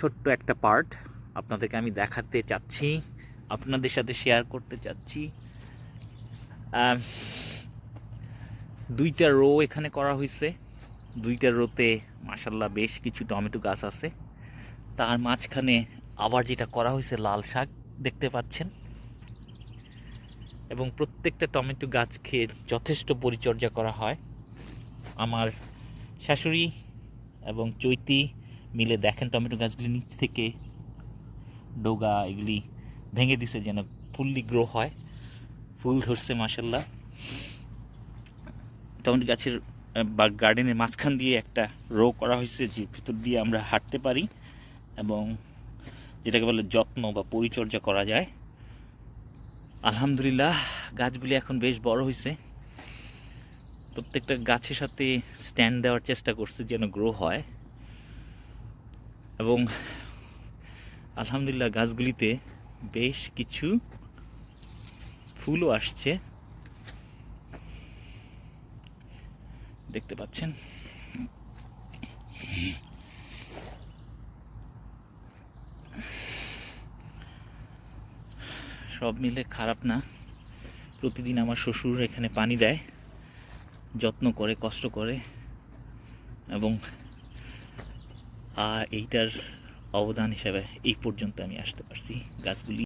ছোট্ট একটা পার্ট আপনাদেরকে আমি দেখাতে চাচ্ছি, আপনাদের সাথে শেয়ার করতে চাচ্ছি। দুইটা রো এখানে করা হয়েছে। দুইটা রোতে মাসাল্লাহ বেশ কিছু টমেটো গাছ আছে। তার মাঝখানে আবার যেটা করা হয়েছে লাল শাক, দেখতে পাচ্ছেন? এবং প্রত্যেকটা টমেটো গাছকে যথেষ্ট পরিচর্যা করা হয়। আমার শাশুড়ি এবং চৈতি মিলে দেখেন টমেটো গাছগুলি নিচ থেকে ডোগা এগুলি ভেঙে দিছে যেন ফুললি গ্রো হয়। ফুল ধরছে মাসাল্লাহ টমেটো গাছের বা গার্ডেনের মাঝখান দিয়ে একটা রো করা হয়েছে যে ভিতর দিয়ে আমরা হাঁটতে পারি এবং যেটাকে বলে যত্ন বা পরিচর্যা করা যায়। আলহামদুলিল্লাহ, গাছগুলি এখন বেশ বড় হয়েছে। প্রত্যেকটা গাছের সাথে স্ট্যান্ড দেওয়ার চেষ্টা করছে যেন গ্রো হয়। এবং আলহামদুলিল্লাহ গাছগুলিতে বেশ কিছু ফুলও আসছে। দেখতে পাচ্ছেন? সব মিলে খারাপ না। প্রতিদিন আমার শ্বশুর এখানে পানি দেয়, যত্ন করে, কষ্ট করে এবং আর এইটার অবদান হিসাবে এই পর্যন্ত আমি আসতে পারছি। গাছগুলি